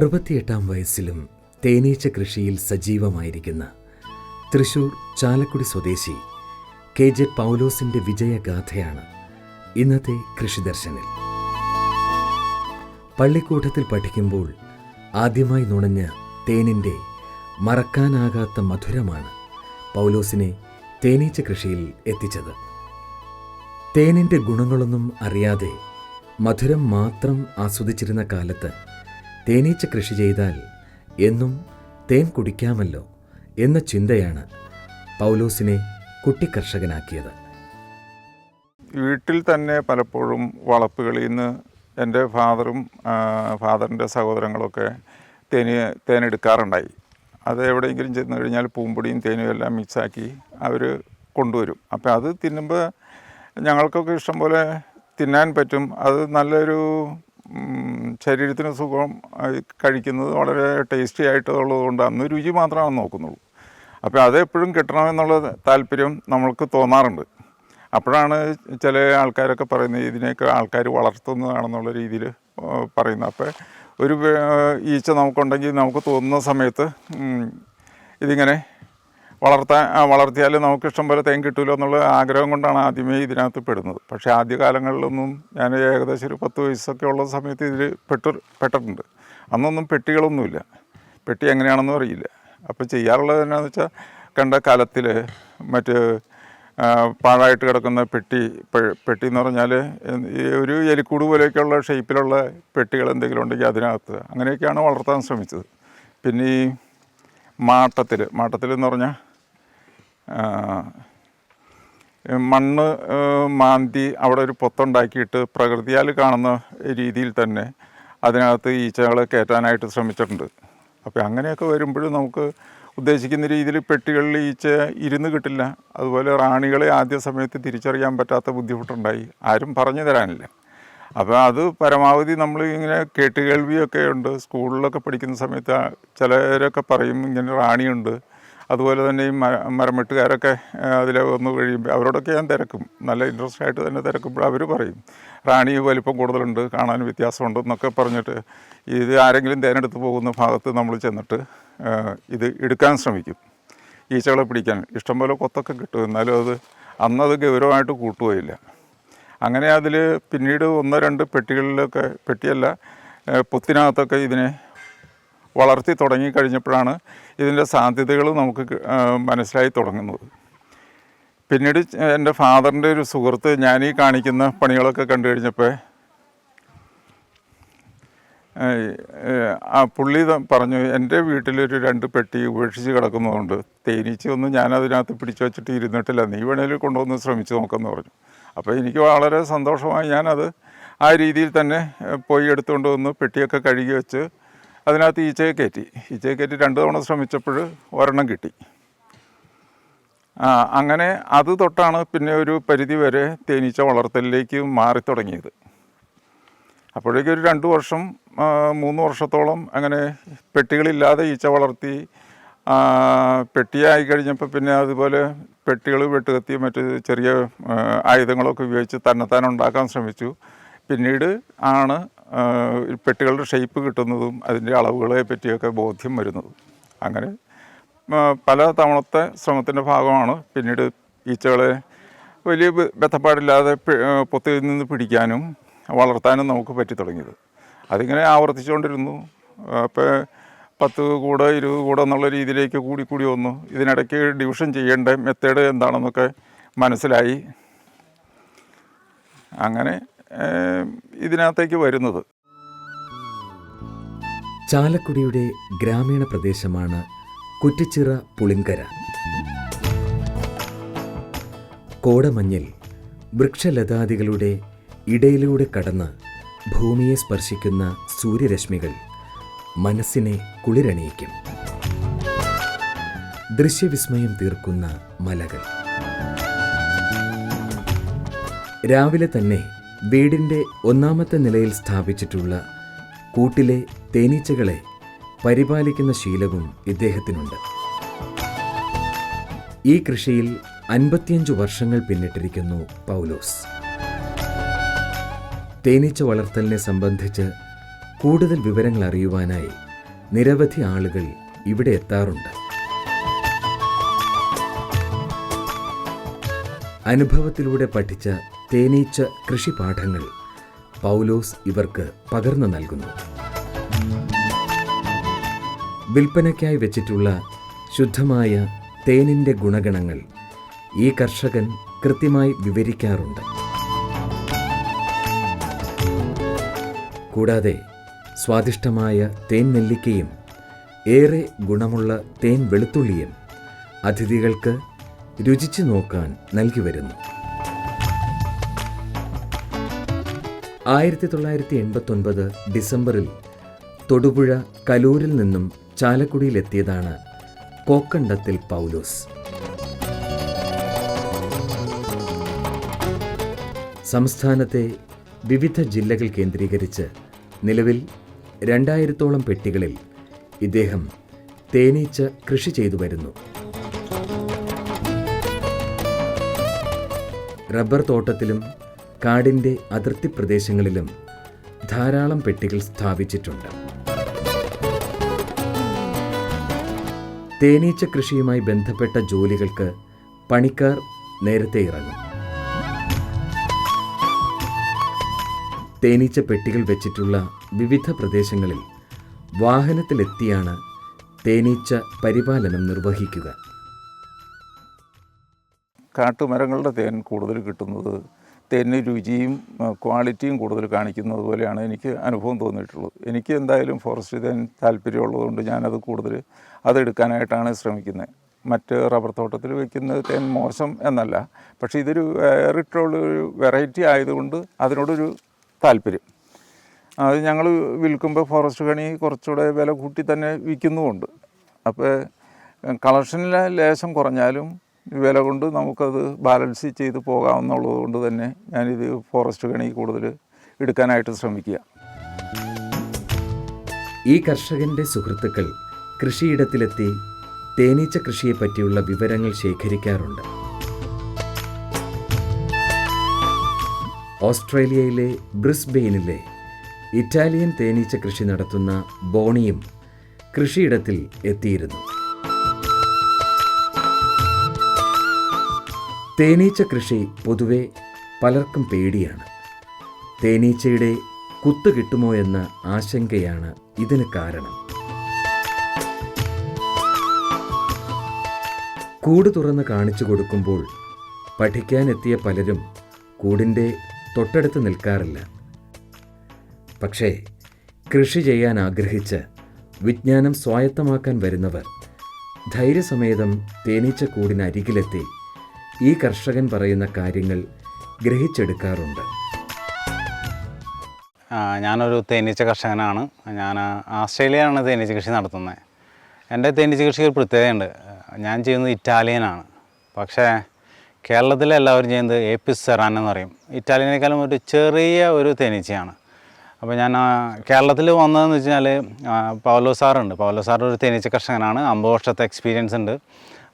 അറുപത്തിയെട്ടാം വയസ്സിലും തേനീച്ച കൃഷിയിൽ സജീവമായിരിക്കുന്ന തൃശൂർ ചാലക്കുടി സ്വദേശി കെ ജെ പൗലോസിന്റെ വിജയഗാഥയാണ് ഇന്നത്തെ കൃഷിദർശനിൽ പള്ളിക്കൂട്ടത്തിൽ പഠിക്കുമ്പോൾ ആദ്യമായി നുണഞ്ഞ തേനിന്റെ മറക്കാനാകാത്ത മധുരമാണ് പൗലോസിനെ തേനീച്ച കൃഷിയിൽ എത്തിച്ചത്. തേനിന്റെ ഗുണങ്ങളൊന്നും അറിയാതെ മധുരം മാത്രം ആസ്വദിച്ചിരുന്ന കാലത്ത് തേനീച്ച കൃഷി ചെയ്താൽ എന്നും തേൻ കുടിക്കാമല്ലോ എന്ന ചിന്തയാണ് പൗലോസിനെ കുട്ടിക്കർഷകനാക്കിയത് വീട്ടിൽ തന്നെ പലപ്പോഴും വളപ്പുകളിൽ നിന്ന് എന്റെ ഫാദറും ഫാദറിന്റെ സഹോദരങ്ങളൊക്കെ തേന് തേനെടുക്കാറുണ്ടായി. അത് എവിടെയെങ്കിലും ചെന്ന് കഴിഞ്ഞാൽ പൂമ്പൊടിയും തേനും എല്ലാം മിക്സാക്കി അവർ കൊണ്ടുവരും. അപ്പോൾ അത് തിന്നുമ്പോൾ ഞങ്ങൾക്കൊക്കെ ഇഷ്ടം പോലെ തിന്നാൻ പറ്റും. അത് നല്ലൊരു ശരീരത്തിന് സുഖം കഴിക്കുന്നത് വളരെ ടേസ്റ്റി ആയിട്ടുള്ളത് കൊണ്ട് അന്ന് രുചി മാത്രമാണ് നോക്കുന്നുള്ളൂ. അപ്പോൾ അത് എപ്പോഴും കിട്ടണമെന്നുള്ള താല്പര്യം നമ്മൾക്ക് തോന്നാറുണ്ട്. അപ്പോഴാണ് ചില ആൾക്കാരൊക്കെ പറയുന്നത് ഇതിനെയൊക്കെ ആൾക്കാർ വളർത്തുന്നതാണെന്നുള്ള രീതിയിൽ പറയുന്നത്. അപ്പോൾ ഒരു ഈച്ച നമുക്കുണ്ടെങ്കിൽ നമുക്ക് തോന്നുന്ന സമയത്ത് ഇതിങ്ങനെ വളർത്താൻ വളർത്തിയാൽ നമുക്ക് ഇഷ്ടം പോലെ തേൻ കിട്ടുമല്ലോ എന്നുള്ള ആഗ്രഹം കൊണ്ടാണ് ആദ്യമേ ഇതിനകത്ത് പെടുന്നത്. പക്ഷേ ആദ്യ കാലങ്ങളിലൊന്നും ഞാൻ ഏകദേശം ഒരു പത്ത് വയസ്സൊക്കെ ഉള്ള സമയത്ത് ഇതിൽ പെട്ട് പെട്ടിട്ടുണ്ട്. അന്നൊന്നും പെട്ടികളൊന്നുമില്ല. പെട്ടി എങ്ങനെയാണെന്നും അറിയില്ല. അപ്പോൾ ചെയ്യാറുള്ളത് എന്നാന്ന് വെച്ചാൽ കണ്ട കലത്തിൽ മറ്റ് പാഴായിട്ട് കിടക്കുന്ന പെട്ടി പെട്ടി എന്ന് പറഞ്ഞാൽ ഒരു എലിക്കൂട് പോലെയൊക്കെയുള്ള ഷേപ്പിലുള്ള പെട്ടികൾ എന്തെങ്കിലും ഉണ്ടെങ്കിൽ അതിനകത്ത് അങ്ങനെയൊക്കെയാണ് വളർത്താൻ ശ്രമിച്ചത്. പിന്നെ ഈ മാട്ടത്തിൽ മാട്ടത്തിൽ എന്ന് പറഞ്ഞാൽ മണ്ണ് മാന്തി അവിടെ ഒരു പൊത്തുണ്ടാക്കിയിട്ട് പ്രകൃതിയാൽ കാണുന്ന രീതിയിൽ തന്നെ അതിനകത്ത് ഈച്ചകളെ കയറ്റാനായിട്ട് ശ്രമിച്ചിട്ടുണ്ട്. അപ്പോൾ അങ്ങനെയൊക്കെ വരുമ്പോഴും നമുക്ക് ഉദ്ദേശിക്കുന്ന രീതിയിൽ പെട്ടികളിൽ ഈച്ച ഇരുന്ന് കിട്ടില്ല. അതുപോലെ റാണികളെ ആദ്യ സമയത്ത് തിരിച്ചറിയാൻ പറ്റാത്ത ബുദ്ധിമുട്ടുണ്ടായി. ആരും പറഞ്ഞു തരാനില്ല. അപ്പോൾ അത് പരമാവധി നമ്മൾ ഇങ്ങനെ കേട്ടുകേൾവിയൊക്കെ ഉണ്ട്. സ്കൂളിലൊക്കെ പഠിക്കുന്ന സമയത്ത് ചിലരൊക്കെ പറയും ഇങ്ങനെ റാണിയുണ്ട്. അതുപോലെ തന്നെ ഈ മര അതിൽ വന്ന് കഴിയുമ്പോൾ അവരോടൊക്കെ ഞാൻ തിരക്കും. നല്ല ഇൻട്രസ്റ്റ് ആയിട്ട് തന്നെ തിരക്കുമ്പോൾ അവർ പറയും റാണി വലിപ്പം കൂടുതലുണ്ട് കാണാൻ വ്യത്യാസമുണ്ട് എന്നൊക്കെ പറഞ്ഞിട്ട് ഇത് ആരെങ്കിലും തേനെടുത്ത് പോകുന്ന ഭാഗത്ത് നമ്മൾ ചെന്നിട്ട് ഇത് എടുക്കാൻ ശ്രമിക്കും. ഈച്ചകളെ പിടിക്കാൻ. ഇഷ്ടംപോലെ കൊത്തൊക്കെ കിട്ടും. എന്നാലും അത് അന്നത് ഗൗരവമായിട്ട് കൂട്ടുകയില്ല. അങ്ങനെ അതിൽ പിന്നീട് ഒന്നോ രണ്ട് പെട്ടികളിലൊക്കെ പെട്ടിയല്ല പൊത്തിനകത്തൊക്കെ ഇതിനെ വളർത്തി തുടങ്ങിക്കഴിഞ്ഞപ്പോഴാണ് ഇതിന്റെ സാധ്യതകൾ നമുക്ക് മനസ്സിലായി തുടങ്ങുന്നത്. പിന്നീട് എന്റെ ഫാദറിന്റെ ഒരു സുഹൃത്ത് ഞാൻ ഈ കാണിക്കുന്ന പണികളൊക്കെ കണ്ടു കഴിഞ്ഞപ്പോൾ ആ പുള്ളി പറഞ്ഞു എന്റെ വീട്ടിലൊരു രണ്ട് പെട്ടി ഉപേക്ഷിച്ച് കിടക്കുന്നതുകൊണ്ട് തേനീച്ചയൊന്നും ഞാൻ അതിനകത്ത് പിടിച്ചു വച്ചിട്ട് ഇരുന്നിട്ടില്ല. നീ വേണേലും കൊണ്ടുവന്ന് ശ്രമിച്ചു നോക്കാമെന്ന് പറഞ്ഞു. അപ്പോൾ എനിക്ക് വളരെ സന്തോഷമായി ഞാനത് ആ രീതിയിൽ തന്നെ പോയി എടുത്തുകൊണ്ട് വന്ന് പെട്ടിയൊക്കെ കഴുകി വെച്ച് അതിനകത്ത് ഈച്ചയെ കയറ്റി. ഈച്ചയെ കയറ്റി രണ്ട് തവണ ശ്രമിച്ചപ്പോൾ ഒരെണ്ണം കിട്ടി. അങ്ങനെ അത് തൊട്ടാണ് പിന്നെ ഒരു പരിധി വരെ തേനീച്ച വളർത്തലിലേക്ക് മാറി തുടങ്ങിയത്. അപ്പോഴേക്കും ഒരു രണ്ട് വർഷം മൂന്ന് വർഷത്തോളം അങ്ങനെ പെട്ടികളില്ലാതെ ഈച്ച വളർത്തി പെട്ടിയായി കഴിഞ്ഞപ്പോൾ പിന്നെ അതുപോലെ പെട്ടികൾ വെട്ടുകത്തി മറ്റ് ചെറിയ ആയുധങ്ങളൊക്കെ ഉപയോഗിച്ച് തന്നെത്താൻ ഉണ്ടാക്കാൻ ശ്രമിച്ചു. പിന്നീട് ആണ് പെട്ടികളുടെ ഷേപ്പ് കിട്ടുന്നതും അതിന്റെ അളവുകളെ പറ്റിയൊക്കെ ബോധ്യം വരുന്നതും. അങ്ങനെ പല തവണത്തെ ശ്രമത്തിന്റെ ഭാഗമാണ് പിന്നീട് ഈച്ചകളെ വലിയ ബന്ധപ്പാടില്ലാതെ പൊത്തിൽ നിന്ന് പിടിക്കാനും വളർത്താനും നമുക്ക് പറ്റി തുടങ്ങിയത്. അതിങ്ങനെ ആവർത്തിച്ചുകൊണ്ടിരുന്നു. അപ്പോൾ പത്ത് കൂടെ ഇരുപത് കൂടെ എന്നുള്ള രീതിയിലേക്ക് കൂടി കൂടി വന്നു. ഇതിനിടയ്ക്ക് ഡിവിഷൻ ചെയ്യേണ്ട മെത്തേഡ് എന്താണെന്നൊക്കെ മനസ്സിലായി. അങ്ങനെ ഇതിനകത്തേക്ക് വരുന്നത്. ചാലക്കുടിയുടെ ഗ്രാമീണ പ്രദേശമാണ് കുറ്റിച്ചിറ പുളിങ്കര. കോടമഞ്ഞിൽ വൃക്ഷലതാദികളുടെ ഇടയിലൂടെ കടന്ന് ഭൂമിയെ സ്പർശിക്കുന്ന സൂര്യരശ്മികൾ മനസ്സിനെ കുളിരണിയിക്കും. ദൃശ്യവിസ്മയം തീർക്കുന്ന മലകൾ. രാവിലെ തന്നെ വീടിന്റെ ഒന്നാമത്തെ നിലയിൽ സ്ഥാപിച്ചിട്ടുള്ള കൂട്ടിലെ തേനീച്ചകളെ പരിപാലിക്കുന്ന ശീലവും ഇദ്ദേഹത്തിനുണ്ട്. ഈ കൃഷിയിൽ അൻപത്തിയഞ്ച് വർഷങ്ങൾ പിന്നിട്ടിരിക്കുന്നു പൗലോസ്. തേനീച്ച വളർത്തലിനെ സംബന്ധിച്ച് കൂടുതൽ വിവരങ്ങൾ അറിയുവാനായി നിരവധി ആളുകൾ ഇവിടെ എത്താറുണ്ട്. അനുഭവത്തിലൂടെ പഠിച്ച തേനീച്ച കൃഷിപാഠങ്ങൾ പൗലോസ് ഇവർക്ക് പകർന്നു നൽകുന്നു. വിൽപ്പനയ്ക്കായി വെച്ചിട്ടുള്ള ശുദ്ധമായ തേനിന്റെ ഗുണഗണങ്ങൾ ഈ കർഷകൻ കൃത്യമായി വിവരിക്കാറുണ്ട്. കൂടാതെ സ്വാദിഷ്ടമായ തേൻ നെല്ലിക്കയും ഏറെ ഗുണമുള്ള തേൻ വെളുത്തുള്ളിയും അതിഥികൾക്ക് രുചിച്ചു നോക്കാൻ നൽകി വരുന്നു. ആയിരത്തി തൊള്ളായിരത്തി എൺപത്തൊൻപത് ഡിസംബറിൽ തൊടുപുഴ കലൂരിൽ നിന്നും ചാലക്കുടിയിലെത്തിയതാണ് കോക്കണ്ടത്തിൽ പൗലോസ്. സംസ്ഥാനത്തെ വിവിധ ജില്ലകൾ കേന്ദ്രീകരിച്ച് നിലവിൽ രണ്ടായിരത്തോളം പെട്ടികളിൽ ഇദ്ദേഹം തേനീച്ച കൃഷി ചെയ്തു വരുന്നു. റബ്ബർ തോട്ടത്തിലും കാടിന്റെ അതിർത്തി പ്രദേശങ്ങളിലും ധാരാളം പെട്ടികൾ സ്ഥാപിച്ചിട്ടുണ്ട്. തേനീച്ച കൃഷിയുമായി ബന്ധപ്പെട്ട ജോലികൾക്ക് പണിക്കാർ നേരത്തെ ഇറങ്ങും. തേനീച്ച പെട്ടികൾ വെച്ചിട്ടുള്ള വിവിധ പ്രദേശങ്ങളിൽ വാഹനത്തിലെത്തിയാണ് തേനീച്ച പരിപാലനം നിർവഹിക്കുക. കാട്ടുമരങ്ങളുടെ തേൻ കൂടുതൽ കിട്ടുന്നത് തേനിന് രുചിയും ക്വാളിറ്റിയും കൂടുതൽ കാണിക്കുന്നത് പോലെയാണ് എനിക്ക് അനുഭവം തോന്നിയിട്ടുള്ളത്. എനിക്ക് എന്തായാലും ഫോറസ്റ്റ് തേൻ താല്പര്യമുള്ളതുകൊണ്ട് ഞാനത് കൂടുതൽ അതെടുക്കാനായിട്ടാണ് ശ്രമിക്കുന്നത്. മറ്റ് റബ്ബർ തോട്ടത്തിൽ വയ്ക്കുന്ന തേൻ മോശം എന്നല്ല പക്ഷേ ഇതൊരു വേറിട്ടുള്ള ഒരു വെറൈറ്റി ആയതുകൊണ്ട് അതിനോടൊരു താല്പര്യം. അത് ഞങ്ങൾ വിൽക്കുമ്പോൾ ഫോറസ്റ്റ് കണി കുറച്ചുകൂടെ വില കൂട്ടി തന്നെ വിൽക്കുന്നുമുണ്ട്. അപ്പോൾ കളക്ഷനിലെ ലേശം കുറഞ്ഞാലും വില കൊണ്ട് നമുക്കത് ബാലൻസ് ചെയ്ത് പോകാമെന്നുള്ളത് കൊണ്ട് തന്നെ ഞാനിത് ഫോറസ്റ്റ് കണി കൂടുതൽ എടുക്കാനായിട്ട് ശ്രമിക്കുക. ഈ കർഷകന്റെ സുഹൃത്തുക്കൾ കൃഷിയിടത്തിലെത്തി തേനീച്ച കൃഷിയെ പറ്റിയുള്ള വിവരങ്ങൾ ശേഖരിക്കാറുണ്ട്. ഓസ്ട്രേലിയയിലെ ബ്രിസ്ബെയിനിലെ ഇറ്റാലിയൻ തേനീച്ച കൃഷി നടത്തുന്ന ബോണിയും കൃഷിയിടത്തിൽ എത്തിയിരുന്നു. തേനീച്ച കൃഷി പൊതുവെ പലർക്കും പേടിയാണ്. തേനീച്ചയുടെ കുത്ത് കിട്ടുമോ എന്ന ആശങ്കയാണ് ഇതിന് കാരണം. കൂട് തുറന്ന് കാണിച്ചു കൊടുക്കുമ്പോൾ പഠിക്കാനെത്തിയ പലരും കൂടിന്റെ തൊട്ടടുത്ത് നിൽക്കാറില്ല. പക്ഷേ കൃഷി ചെയ്യാൻ ആഗ്രഹിച്ച് വിജ്ഞാനം സ്വായത്തമാക്കാൻ വരുന്നവർ ധൈര്യസമേതം തേനീച്ച കൂടിനരികിലെത്തി ഈ കർഷകൻ പറയുന്ന കാര്യങ്ങൾ ഗ്രഹിച്ചെടുക്കാറുണ്ട്. ഞാനൊരു തേനീച്ച കർഷകനാണ്. ഞാൻ ആസ്ട്രേലിയയിലാണ് തേനീച്ച കൃഷി നടത്തുന്നത് എന്റെ തേനീച്ച കൃഷി ഒരു പ്രത്യേകതയുണ്ട്. ഞാൻ ചെയ്യുന്നത് ഇറ്റാലിയനാണ്. പക്ഷേ കേരളത്തിലെ എല്ലാവരും ചെയ്യുന്നത് ഏപ്പിസ് സെറാൻ എന്ന് പറയും. ഇറ്റാലിയനേക്കാളും ഒരു ചെറിയ ഒരു തേനീച്ചയാണ്. അപ്പോൾ ഞാൻ കേരളത്തിൽ വന്നതെന്ന് വെച്ചാൽ പൗലോ സാറുണ്ട്. പൗലോ സാർ ഒരു തേനീച്ച കർഷകനാണ്. അമ്പത് വർഷത്തെ എക്സ്പീരിയൻസ് ഉണ്ട്.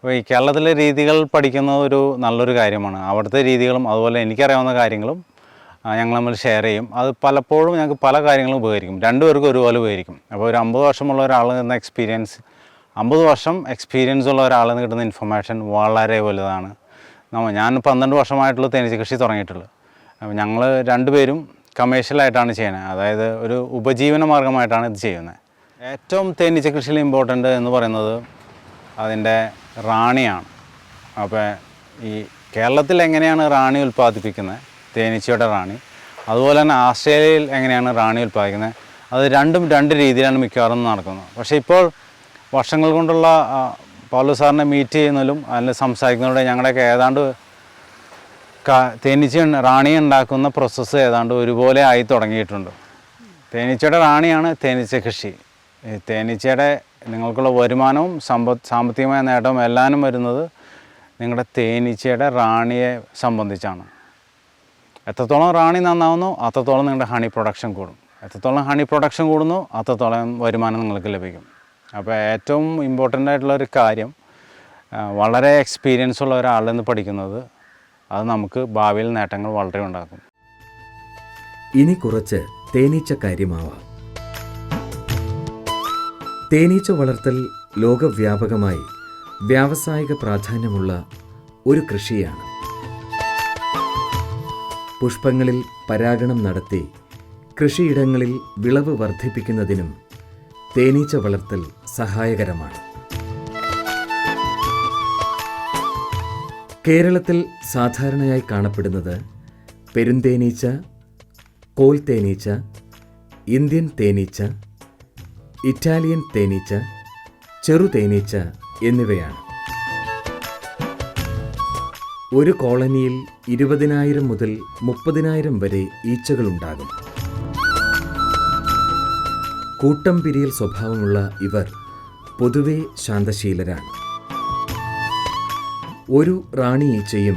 അപ്പോൾ ഈ കേരളത്തിലെ രീതികൾ പഠിക്കുന്നത് ഒരു നല്ലൊരു കാര്യമാണ്. അവിടുത്തെ രീതികളും അതുപോലെ എനിക്കറിയാവുന്ന കാര്യങ്ങളും ഞങ്ങൾ തമ്മിൽ ഷെയർ ചെയ്യും. അത് പലപ്പോഴും ഞങ്ങൾക്ക് പല കാര്യങ്ങളും ഉപകരിക്കും. രണ്ടുപേർക്കും ഒരുപോലെ ഉപകരിക്കും. അപ്പോൾ ഒരു അമ്പത് വർഷമുള്ള ഒരാൾ എന്ന എക്സ്പീരിയൻസ് അമ്പത് വർഷം എക്സ്പീരിയൻസ് ഉള്ള ഒരാളിൽ നിന്ന് കിട്ടുന്ന ഇൻഫർമേഷൻ വളരെ വലുതാണ്. ഞാൻ പന്ത്രണ്ട് വർഷമായിട്ടുള്ള തേനീച്ച കൃഷി തുടങ്ങിയിട്ടുള്ളത്. അപ്പോൾ ഞങ്ങൾ രണ്ടുപേരും കമേഴ്ഷ്യലായിട്ടാണ് ചെയ്യുന്നത്. അതായത് ഒരു ഉപജീവന മാർഗമായിട്ടാണ് ഇത് ചെയ്യുന്നത്. ഏറ്റവും തേനീച്ച കൃഷിയിൽ ഇമ്പോർട്ടന്റ് എന്ന് പറയുന്നത് അതിന്റെ റാണിയാണ്. അപ്പോൾ ഈ കേരളത്തിൽ എങ്ങനെയാണ് റാണി ഉൽപ്പാദിപ്പിക്കുന്നത്? തേനീച്ചയുടെ റാണി. അതുപോലെ തന്നെ ആസ്ട്രേലിയയിൽ എങ്ങനെയാണ് റാണി ഉൽപ്പാദിക്കുന്നത്? അത് രണ്ടും രണ്ട് രീതിയിലാണ് മിക്കവാറും നടക്കുന്നത്. പക്ഷേ ഇപ്പോൾ വർഷങ്ങൾ കൊണ്ടുള്ള പൗലു സാറിനെ മീറ്റ് ചെയ്യുന്നതിലും അതിൽ സംസാരിക്കുന്നതിലൂടെ ഞങ്ങളുടെയൊക്കെ ഏതാണ്ട് തേനീച്ച റാണി ഉണ്ടാക്കുന്ന പ്രോസസ്സ് ഏതാണ്ട് ഒരുപോലെ ആയി തുടങ്ങിയിട്ടുണ്ട്. തേനീച്ചയുടെ റാണിയാണ് തേനീച്ച കൃഷി. തേനീച്ചയുടെ നിങ്ങൾക്കുള്ള വരുമാനവും സമ്പ സാമ്പത്തികമായ നേട്ടവും എല്ലാനും വരുന്നത് നിങ്ങളുടെ തേനീച്ചയുടെ റാണിയെ സംബന്ധിച്ചാണ്. എത്രത്തോളം റാണി നന്നാവുന്നു അത്രത്തോളം നിങ്ങളുടെ ഹണി പ്രൊഡക്ഷൻ കൂടും. എത്രത്തോളം ഹണി പ്രൊഡക്ഷൻ കൂടുന്നു അത്രത്തോളം വരുമാനം നിങ്ങൾക്ക് ലഭിക്കും. അപ്പോൾ ഏറ്റവും ഇമ്പോർട്ടന്റ് ആയിട്ടുള്ള ഒരു കാര്യം വളരെ എക്സ്പീരിയൻസ് ഉള്ള ഒരാളിൽ നിന്ന് പഠിക്കുന്നത് അത് നമുക്ക് ഭാവിയിൽ നേട്ടങ്ങൾ വളരെ ഉണ്ടാക്കും. ഇനി കുറച്ച് തേനീച്ച കാര്യമാവാം തേനീച്ച വളർത്തൽ ലോകവ്യാപകമായി വ്യാവസായിക പ്രാധാന്യമുള്ള ഒരു കൃഷിയാണ്. പുഷ്പങ്ങളിൽ പരാഗണം നടത്തി കൃഷിയിടങ്ങളിൽ വിളവ് വർദ്ധിപ്പിക്കുന്നതിനും തേനീച്ച വളർത്തൽ സഹായകരമാണ്. കേരളത്തിൽ സാധാരണയായി കാണപ്പെടുന്നത് പെരുന്തേനീച്ച കോൽ തേനീച്ച ഇന്ത്യൻ തേനീച്ച ഇറ്റാലിയൻ തേനീച്ച ചെറുതേനീച്ച എന്നിവയാണ്. ഒരു കോളനിയിൽ ഇരുപതിനായിരം മുതൽ മുപ്പതിനായിരം വരെ ഈച്ചകളുണ്ടാകും. കൂട്ടം പിരിയൽ സ്വഭാവമുള്ള ഇവർ പൊതുവെ ശാന്തശീലരാണ്. ഒരു റാണി ഈച്ചയും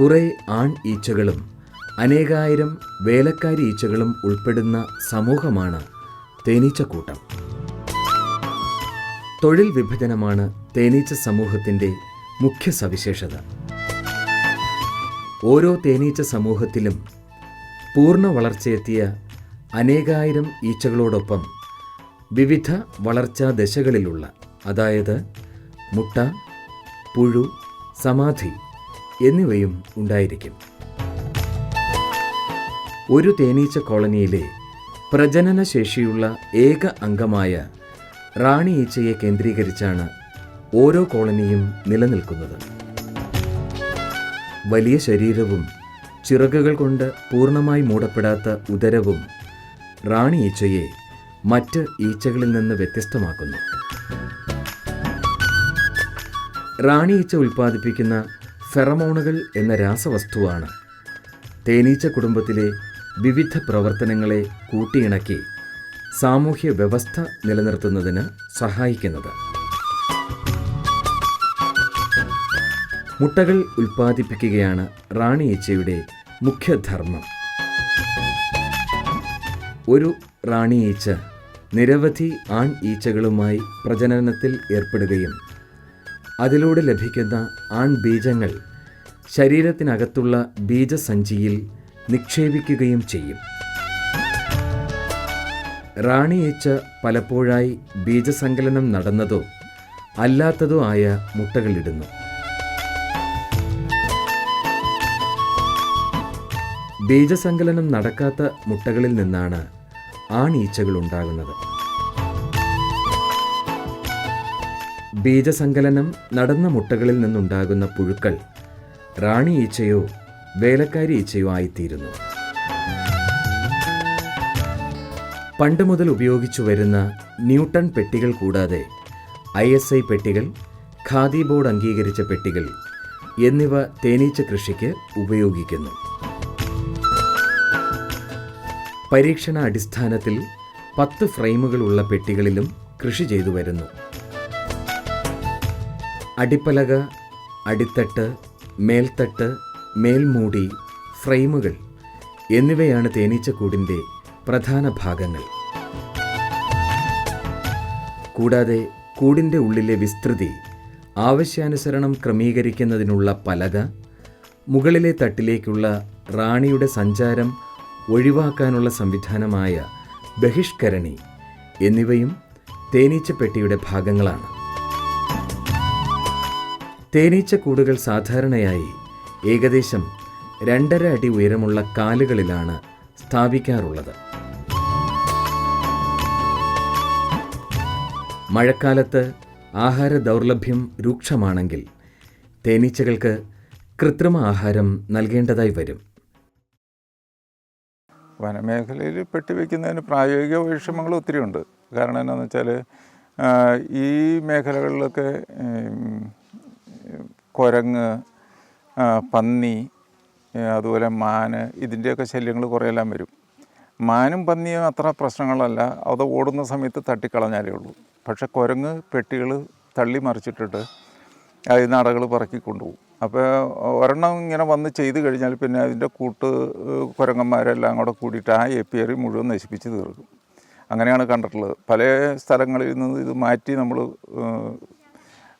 കുറെ ആൺ ഈച്ചകളും അനേകായിരം വേലക്കാരി ഈച്ചകളും ഉൾപ്പെടുന്ന സമൂഹമാണ് തേനീച്ചക്കൂട്ടം. തൊഴിൽ വിഭജനമാണ് തേനീച്ച സമൂഹത്തിന്റെ മുഖ്യ സവിശേഷത. ഓരോ തേനീച്ച സമൂഹത്തിലും പൂർണ വളർച്ചയെത്തിയ അനേകായിരം ഈച്ചകളോടൊപ്പം വിവിധ വളർച്ചാ ദശകളിലുള്ള അതായത് മുട്ട പുഴു സമാധി എന്നിവയും ഉണ്ടായിരിക്കും. ഒരു തേനീച്ച കോളനിയിലെ പ്രജനനശേഷിയുള്ള ഏക അംഗമായ റാണി ഈച്ചയെ കേന്ദ്രീകരിച്ചാണ് ഓരോ കോളനിയും നിലനിൽക്കുന്നത്. വലിയ ശരീരവും ചിറകുകൾ കൊണ്ട് പൂർണമായി മൂടപ്പെടാത്ത ഉദരവും റാണി ഈച്ചയെ മറ്റ് ഈച്ചകളിൽ നിന്ന് വ്യത്യസ്തമാക്കുന്നു. റാണി ഈച്ച ഉൽപ്പാദിപ്പിക്കുന്ന ഫെറമോണുകൾ എന്ന രാസവസ്തുവാണ്. തേനീച്ച കുടുംബത്തിലെ വിവിധ പ്രവർത്തനങ്ങളെ കൂട്ടിയിണക്കി സാമൂഹ്യ വ്യവസ്ഥ നിലനിർത്തുന്നതിന് സഹായിക്കുന്നത്. മുട്ടകൾ ഉൽപ്പാദിപ്പിക്കുകയാണ് റാണി ഈച്ചയുടെ മുഖ്യധർമ്മം. ഒരു റാണി ഈച്ച നിരവധി ആൺ ഈച്ചകളുമായി പ്രജനനത്തിൽ ഏർപ്പെടുകയും അതിലൂടെ ലഭിക്കുന്ന ആൺ ബീജങ്ങൾ ശരീരത്തിനകത്തുള്ള ബീജസഞ്ചിയിൽ നിക്ഷേപിക്കുകയും ചെയ്യും. റാണി ഈച്ച പലപ്പോഴായി ബീജസങ്കലനം നടന്നതോ അല്ലാത്തതോ ആയ മുട്ടകളിടുന്നു. ബീജസങ്കലനം നടക്കാത്ത മുട്ടകളിൽ നിന്നാണ് ആണീച്ചകൾ ഉണ്ടാകുന്നത്. ബീജസങ്കലനം നടന്ന മുട്ടകളിൽ നിന്നുണ്ടാകുന്ന പുഴുക്കൾ റാണി ഈച്ചയോ വേലക്കാരി ഈച്ചയോ ആയിത്തീരുന്നു. പണ്ട് മുതൽ ഉപയോഗിച്ചു വരുന്ന ന്യൂട്ടൺ പെട്ടികൾ കൂടാതെ ഐ എസ് ഐ പെട്ടികൾ ഖാദി ബോർഡ് അംഗീകരിച്ച പെട്ടികൾ എന്നിവ തേനീച്ച കൃഷിക്ക് ഉപയോഗിക്കുന്നു. പരീക്ഷണ അടിസ്ഥാനത്തിൽ പത്ത് ഫ്രെയിമുകളുള്ള പെട്ടികളിലും കൃഷി ചെയ്തു വരുന്നു. അടിപ്പലക അടിത്തട്ട് മേൽത്തട്ട് മേൽമൂടി ഫ്രെയിമുകൾ എന്നിവയാണ് തേനീച്ചക്കൂടിന്റെ പ്രധാന ഭാഗങ്ങൾ. കൂടാതെ കൂടിന്റെ ഉള്ളിലെ വിസ്തൃതി ആവശ്യാനുസരണം ക്രമീകരിക്കുന്നതിനുള്ള പലക മുകളിലെ തട്ടിലേക്കുള്ള റാണിയുടെ സഞ്ചാരം ഒഴിവാക്കാനുള്ള സംവിധാനമായ ബഹിഷ്കരണി എന്നിവയും തേനീച്ചപ്പെട്ടിയുടെ ഭാഗങ്ങളാണ്. തേനീച്ചക്കൂടുകൾ സാധാരണയായി ഏകദേശം രണ്ടര അടി ഉയരമുള്ള കാലുകളിലാണ് സ്ഥാപിക്കാറുള്ളത്. മഴക്കാലത്ത് ആഹാര ദൗർലഭ്യം രൂക്ഷമാണെങ്കിൽ തേനീച്ചകൾക്ക് കൃത്രിമ ആഹാരം നൽകേണ്ടതായി വരും. വനമേഖലയിൽ പെട്ടിവെക്കുന്നതിന് പ്രായോഗിക വൈഷമ്യങ്ങൾ ഒത്തിരി ഉണ്ട്. കാരണം എന്താണെന്ന് വെച്ചാൽ ഈ മേഖലകളിലൊക്കെ കുരങ്ങ് പന്നി അതുപോലെ മാന് ഇതിന്റെയൊക്കെ ശല്യങ്ങൾ കുറേയെല്ലാം വരും. മാനും പന്നിയും അത്ര പ്രശ്നങ്ങളല്ല. അത് ഓടുന്ന സമയത്ത് തട്ടിക്കളഞ്ഞാലേ ഉള്ളൂ. പക്ഷെ കുരങ്ങ് പെട്ടികൾ തള്ളി മറിച്ചിട്ടിട്ട് അതിൽ നിന്ന് അടകൾ പറക്കി കൊണ്ടുപോകും. അപ്പോൾ ഒരെണ്ണം ഇങ്ങനെ വന്ന് ചെയ്ത് കഴിഞ്ഞാൽ പിന്നെ അതിന്റെ കൂട്ട് കുരങ്ങന്മാരെല്ലാം കൂടെ കൂടിയിട്ട് ആ എപ്പിയറി മുഴുവൻ നശിപ്പിച്ച് തീർക്കും. അങ്ങനെയാണ് കണ്ടിട്ടുള്ളത്. പല സ്ഥലങ്ങളിൽ നിന്ന് ഇത് മാറ്റി നമ്മൾ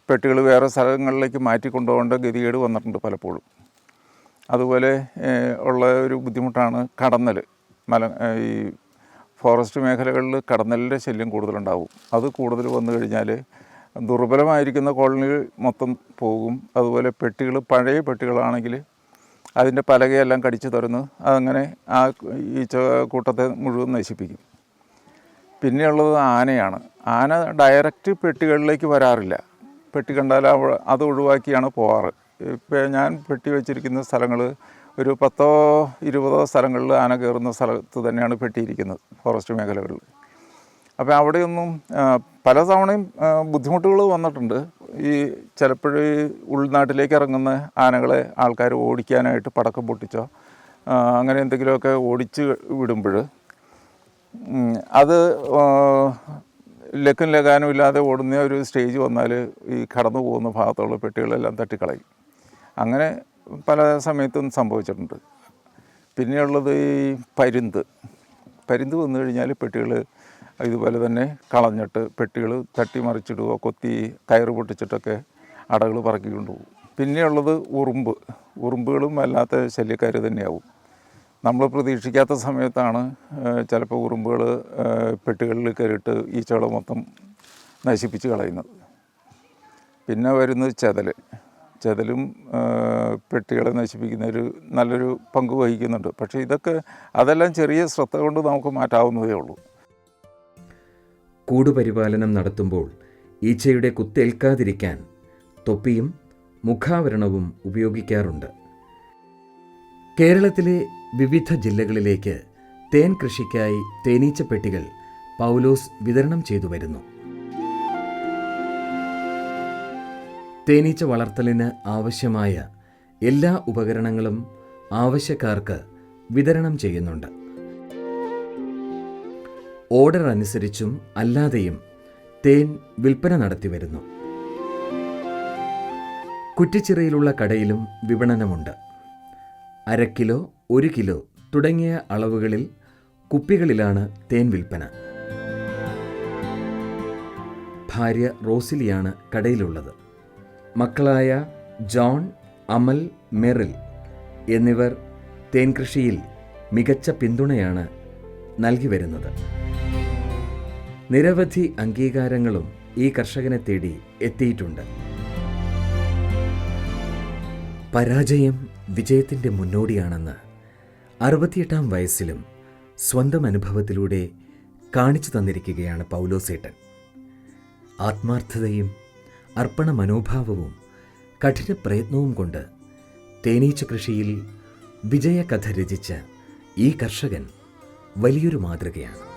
പെട്ടികൾ വേറെ സ്ഥലങ്ങളിലേക്ക് മാറ്റി കൊണ്ടുപോകേണ്ട ഗതികേട് വന്നിട്ടുണ്ട് പലപ്പോഴും. അതുപോലെ ഉള്ള ഒരു ബുദ്ധിമുട്ടാണ് കടന്നൽ. മല ഈ ഫോറസ്റ്റ് മേഖലകളിൽ കടന്നലിന്റെ ശല്യം കൂടുതലുണ്ടാവും. അത് കൂടുതൽ വന്നു കഴിഞ്ഞാൽ ദുർബലമായിരിക്കുന്ന കോളനികൾ മൊത്തം പോകും. അതുപോലെ പെട്ടികൾ പഴയ പെട്ടികളാണെങ്കിൽ അതിന്റെ പലകയെല്ലാം കടിച്ചു തുറന്ന് അതങ്ങനെ ആ ഈച്ച കൂട്ടത്തെ മുഴുവൻ നശിപ്പിക്കും. പിന്നെയുള്ളത് ആനയാണ്. ആന ഡയറക്റ്റ് പെട്ടികളിലേക്ക് വരാറില്ല. പെട്ടി കണ്ടാൽ അത് ഒഴിവാക്കിയാണ് പോവാറ്. ഇപ്പം ഞാൻ പെട്ടി വെച്ചിരിക്കുന്ന സ്ഥലങ്ങൾ ഒരു പത്തോ ഇരുപതോ സ്ഥലങ്ങളിൽ ആന കയറുന്ന സ്ഥലത്ത് തന്നെയാണ് പെട്ടിയിരിക്കുന്നത് ഫോറസ്റ്റ് മേഖലകളിൽ. അപ്പോൾ അവിടെയൊന്നും പല തവണയും ബുദ്ധിമുട്ടുകൾ വന്നിട്ടുണ്ട്. ഈ ചിലപ്പോൾ ഉൾനാട്ടിലേക്ക് ഇറങ്ങുന്ന ആനകളെ ആൾക്കാർ ഓടിക്കാനായിട്ട് പടക്കം പൊട്ടിച്ചോ അങ്ങനെ എന്തെങ്കിലുമൊക്കെ ഓടിച്ച് വിടുമ്പോൾ അത് ലക്കും ലഗാനും ഇല്ലാതെ ഓടുന്ന ഒരു സ്റ്റേജ് വന്നാൽ ഈ കടന്നു പോകുന്ന ഭാഗത്തുള്ള പെട്ടികളെല്ലാം തട്ടിക്കളയും. അങ്ങനെ പല സമയത്തും സംഭവിച്ചിട്ടുണ്ട്. പിന്നെയുള്ളത് ഈ പരുന്ത്. പരുന്ത് വന്നു കഴിഞ്ഞാൽ പെട്ടികൾ ഇതുപോലെ തന്നെ കളഞ്ഞിട്ട് പെട്ടികൾ തട്ടി മറിച്ചിടുകയോ കൊത്തി കയറ് പൊട്ടിച്ചിട്ടൊക്കെ അടകൾ പറക്കി കൊണ്ടുപോകും. പിന്നെയുള്ളത് ഉറുമ്പ്. ഉറുമ്പുകളും വല്ലാത്ത ശല്യക്കാർ തന്നെയാവും. നമ്മൾ പ്രതീക്ഷിക്കാത്ത സമയത്താണ് ചിലപ്പോൾ ഉറുമ്പുകൾ പെട്ടികളിൽ കയറിയിട്ട് ഈച്ചകളെ മൊത്തം നശിപ്പിച്ച് കളയുന്നത്. പിന്നെ വരുന്നത് ചെതൽ ചെതലും പെട്ടികളെ നശിപ്പിക്കുന്ന ഒരു നല്ലൊരു പങ്ക് വഹിക്കുന്നുണ്ട്. പക്ഷേ ഇതൊക്കെ അതെല്ലാം ചെറിയ ശ്രദ്ധ കൊണ്ട് നമുക്ക് മാറ്റാവുന്നതേ ഉള്ളൂ. കൂടുപരിപാലനം നടത്തുമ്പോൾ ഈച്ചയുടെ കുത്തേൽക്കാതിരിക്കാൻ തൊപ്പിയും മുഖാവരണവും ഉപയോഗിക്കാറുണ്ട്. കേരളത്തിലെ വിവിധ ജില്ലകളിലേക്ക് തേൻ കൃഷിക്കായി തേനീച്ചപ്പെട്ടികൾ പൗലോസ് വിതരണം ചെയ്തു വരുന്നു. തേനീച്ച വളർത്തലിന് ആവശ്യമായ എല്ലാ ഉപകരണങ്ങളും ആവശ്യക്കാർക്ക് വിതരണം ചെയ്യുന്നുണ്ട്. ഓർഡർ അനുസരിച്ചും അല്ലാതെയും തേൻ വിൽപ്പന നടത്തി വരുന്നു. കുറ്റിച്ചിറയിലുള്ള കടയിലും വിപണനമുണ്ട്. അര കിലോ ഒരു കിലോ തുടങ്ങിയ അളവുകളിൽ കുപ്പികളിലാണ് തേൻ വിൽപ്പന. ഭാര്യ റോസിലിയാണ് കടയിലുള്ളത്. മക്കളായ ജോൺ അമൽ മെറിൽ എന്നിവർ തേൻകൃഷിയിൽ മികച്ച പിന്തുണയാണ് നൽകി വരുന്നത്. നിരവധി അംഗീകാരങ്ങളും ഈ കർഷകനെ തേടി എത്തിയിട്ടുണ്ട്. പരാജയം വിജയത്തിന്റെ മുന്നോടിയാണെന്ന് അറുപത്തിയെട്ടാം വയസ്സിലും സ്വന്തം അനുഭവത്തിലൂടെ കാണിച്ചു തന്നിരിക്കുകയാണ് പൗലോസേട്ടൻ ആത്മാർത്ഥതയും അർപ്പണ മനോഭാവവും കഠിന പ്രയത്നവും കൊണ്ട് തേനീച്ച കൃഷിയിൽ വിജയകഥ രചിച്ച ഈ കർഷകൻ വലിയൊരു മാതൃകയാണ്.